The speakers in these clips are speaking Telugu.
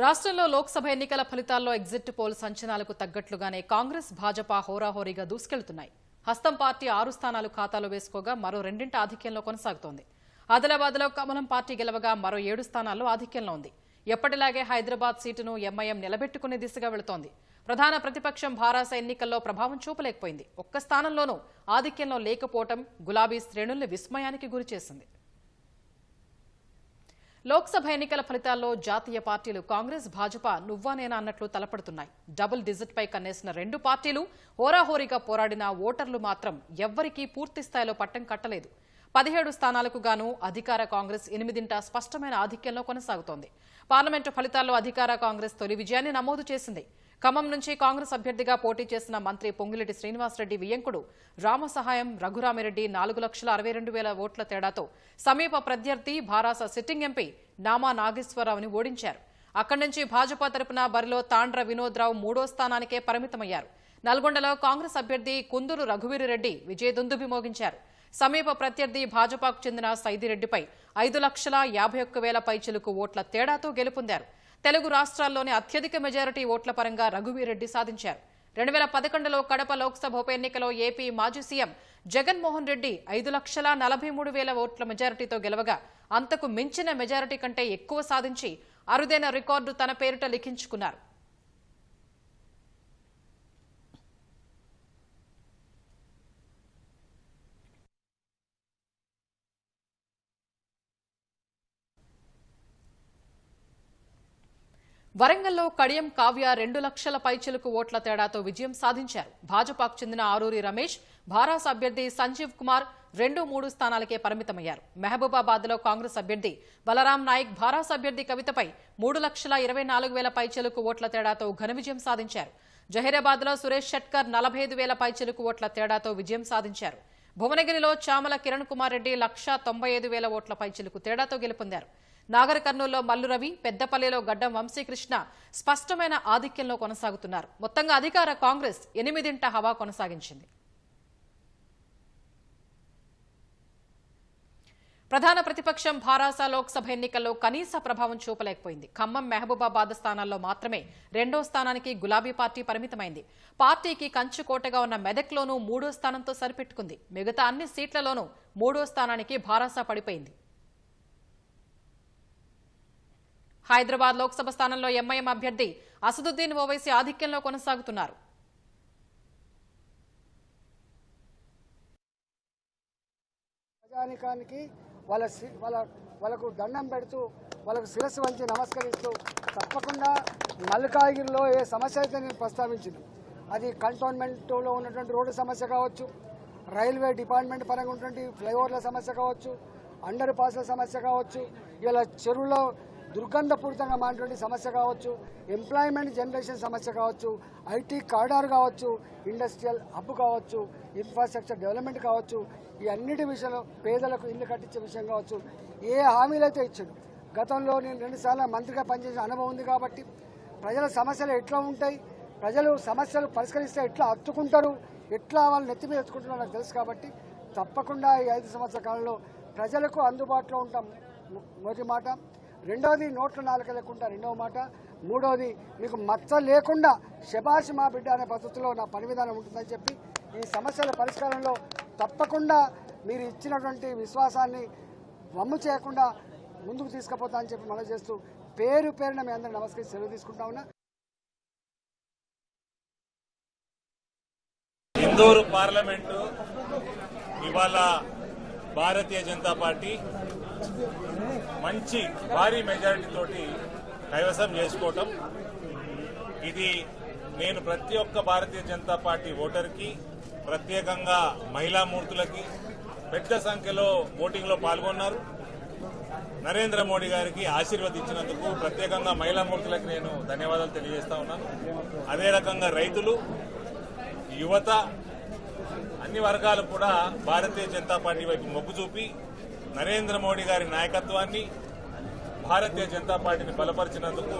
రాష్ట్రంలో లోక్సభ ఎన్నికల ఫలితాల్లో ఎగ్జిట్ పోల్ సంచనాలకు తగ్గట్లుగానే కాంగ్రెస్ భాజపా హోరాహోరీగా దూసుకెళ్తున్నాయి. హస్తం పార్టీ ఆరు స్థానాలు ఖాతాలో వేసుకోగా మరో రెండింటి ఆధిక్యంలో కొనసాగుతోంది. ఆదిలాబాద్లో కమలం పార్టీ గెలవగా మరో ఏడు స్థానాల్లో ఆధిక్యంలో ఉంది. ఎప్పటిలాగే హైదరాబాద్ సీటును ఎంఐఎం నిలబెట్టుకునే దిశగా వెళుతోంది. ప్రధాన ప్రతిపక్షం భారాస ఎన్నికల్లో ప్రభావం చూపలేకపోయింది. ఒక్క స్థానంలోనూ ఆధిక్యంలో లేకపోవటం గులాబీ శ్రేణుల్ని విస్మయానికి గురిచేసింది. లోక్సభ ఎన్నికల ఫలితాల్లో జాతీయ పార్టీలు కాంగ్రెస్ భాజపా నువ్వా నేనా అన్నట్లు తలపడుతున్నాయి. డబుల్ డిజిట్ పై కన్నేసిన రెండు పార్టీలు హోరాహోరీగా పోరాడిన ఓటర్లు మాత్రం ఎవ్వరికీ పూర్తి స్థాయిలో పట్టం కట్టలేదు. పదిహేడు స్థానాలకు గాను అధికార కాంగ్రెస్ ఎనిమిదింట స్పష్టమైన ఆధిక్యంలో కొనసాగుతోంది. పార్లమెంటు ఫలితాల్లో అధికార కాంగ్రెస్ తొలి విజయాన్ని నమోదు చేసింది. ఖమ్మం నుంచి కాంగ్రెస్ అభ్యర్థిగా పోటీ చేసిన మంత్రి పొంగిరెడ్డి శ్రీనివాసరెడ్డి రామ రామసహాయం రఘురామిరెడ్డి నాలుగు లక్షల అరవై రెండు వేల ఓట్ల తేడాతో సమీప ప్రత్యర్థి భారాస సిట్టింగ్ ఎంపీ నామా నాగేశ్వరరావుని ఓడించారు. అక్కడి నుంచి భాజపా తరపున బరిలో తాండ్ర వినోద్రావు మూడో స్థానానికే పరిమితమయ్యారు. నల్గొండలో కాంగ్రెస్ అభ్యర్థి కుందూరు రఘువీరిరెడ్డి విజయదుందుభి మోగించారు సమీప ప్రత్యర్థి భాజపాకు చెందిన సైదిరెడ్డిపై ఐదు లక్షల యాభై ఒక్క వేల పైచిలుకు ఓట్ల తేడాతో గెలుపొందారు. తెలుగు రాష్ట్రాల్లోని అత్యధిక మెజారిటీ ఓట్ల పరంగా రఘువీరెడ్డి సాధించారు. రెండు వేల పదకొండులో కడప లోక్సభ ఉప ఎన్నికలో ఏపీ మాజీ సీఎం జగన్మోహన్ రెడ్డి ఐదు లక్షల నలభై మూడు వేల ఓట్ల మెజారిటీతో గెలవగా అంతకు మించిన మెజారిటీ కంటే ఎక్కువ సాధించి అరుదైన రికార్డు తన పేరిట లిఖించుకున్నారు. వరంగల్లో కడియం కావ్య రెండు లక్షల పైచిలుకు ఓట్ల తేడాతో విజయం సాధించారు. భాజపాకు చెందిన ఆరూరి రమేష్ భారాస్ అభ్యర్థి సంజీవ్ కుమార్ రెండు మూడు స్థానాలకే పరిమితమయ్యారు. మహబూబాబాద్లో కాంగ్రెస్ అభ్యర్థి బలరాం నాయక్ భారాస్ అభ్యర్థి కవితపై మూడు లక్షల ఇరవై నాలుగు వేల పైచిలుకు ఓట్ల తేడాతో ఘన విజయం సాధించారు. జహీరాబాద్లో సురేష్ షట్కర్ నలభై ఐదు వేల పైచిలుకు ఓట్ల తేడాతో విజయం సాధించారు. భువనగిరిలో చామల కిరణ్ కుమార్ రెడ్డి లక్ష తొంభై ఐదు వేల ఓట్ల పైచిలుకు తేడాతో గెలుపొందారు. నాగర్ కర్నూలులో మల్లు రవి పెద్దపల్లిలో గడ్డం వంశీకృష్ణ స్పష్టమైన ఆధిక్యంలో కొనసాగుతున్నారు. మొత్తంగా అధికార కాంగ్రెస్ ఎనిమిదింట హవా కొనసాగించింది. ప్రధాన ప్రతిపక్షం భారాస లోక్సభ ఎన్నికల్లో కనీస ప్రభావం చూపలేకపోయింది. ఖమ్మం మహబూబాబాద్ స్థానాల్లో మాత్రమే రెండో స్థానానికి గులాబీ పార్టీ పరిమితమైంది. పార్టీకి కంచుకోటగా ఉన్న మెదక్లోనూ మూడో స్థానంతో సరిపెట్టుకుంది. మిగతా అన్ని సీట్లలోనూ మూడో స్థానానికి భారాస పడిపోయింది. హైదరాబాద్ లోక్సభ స్థానంలో ఎంఐఎం అభ్యర్థి అసదుద్దీన్ ఓవైసీ ఆధిక్యంలో కొనసాగుతున్నారు. ప్రజానికానికి వాళ్ళ వాళ్ళ వాళ్ళకు దండం పెడుతూ వాళ్ళకు శిరస్సు వంచి నమస్కరిస్తూ తప్పకుండా మల్కాగిరిలో ఏ సమస్య అయితే నేను ప్రస్తావించింది అది కంటోన్మెంట్లో ఉన్నటువంటి రోడ్డు సమస్య కావచ్చు రైల్వే డిపార్ట్మెంట్ పరంగా ఉన్నటువంటి ఫ్లైఓవర్ల సమస్య కావచ్చు అండర్ పాస్ల సమస్య కావచ్చు ఇలా చెరువులో దుర్గంధపూరితంగా మారినటువంటి సమస్య కావచ్చు ఎంప్లాయ్మెంట్ జనరేషన్ సమస్య కావచ్చు ఐటీ కారిడార్ కావచ్చు ఇండస్ట్రియల్ హబ్ కావచ్చు ఇన్ఫ్రాస్ట్రక్చర్ డెవలప్మెంట్ కావచ్చు ఈ అన్నిటి విషయంలో పేదలకు ఇల్లు కట్టించే విషయం కావచ్చు ఏ హామీలు అయితే ఇచ్చాడు గతంలో నేను రెండుసార్లు మంత్రిగా పనిచేసిన అనుభవం ఉంది కాబట్టి ప్రజల సమస్యలు ఎట్లా ఉంటాయి ప్రజలు సమస్యలు పరిష్కరిస్తే ఎట్లా అత్తుకుంటారు ఎట్లా వాళ్ళు నెత్తి మీద ఎత్తుకుంటున్నారో నాకు తెలుసు కాబట్టి తప్పకుండా ఈ ఐదు సంవత్సరాల కాలంలో ప్రజలకు అందుబాటులో ఉంటాం. మొదటి మాట రెండవది నోట్ల నాలుక లేకుండా రెండవ మాట. మూడవది మీకు మచ్చ లేకుండా శబాష్ మా బిడ్డ అనే పద్ధతిలో నా పని విధానం ఉంటుందని చెప్పి ఈ సమస్యల పరిష్కారంలో తప్పకుండా మీరు ఇచ్చినటువంటి విశ్వాసాన్ని వమ్ము చేయకుండా ముందుకు తీసుకుపోతా అని చెప్పి మనం చేస్తూ పేరు పేరున మీ అందరూ నమస్కరించి సెలవు తీసుకుంటా ఉన్నా. ఇందూరు పార్లమెంటు ఇవాళ భారతీయ జనతా పార్టీ మంచి భారీ మెజారిటీ తోటి కైవసం చేసుకోవటం. ఇది నేను ప్రతి ఒక్క భారతీయ జనతా పార్టీ ఓటర్కి ప్రత్యేకంగా మహిళా మూర్తులకి పెద్ద సంఖ్యలో ఓటింగ్లో పాల్గొన్నారు. నరేంద్ర మోడీ గారికి ఆశీర్వదించినందుకు ప్రత్యేకంగా మహిళా మూర్తులకు నేను ధన్యవాదాలు తెలియజేస్తా ఉన్నాను. అదే రకంగా రైతులు యువత అన్ని వర్గాలు కూడా భారతీయ జనతా పార్టీ వైపు మొగ్గు చూపి నరేంద్ర మోడీ గారి నాయకత్వాన్ని భారతీయ జనతా పార్టీని బలపరిచినందుకు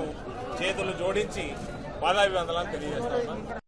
చేతులు జోడించి పాదాభివందనాలు తెలియజేస్తా ఉన్నాను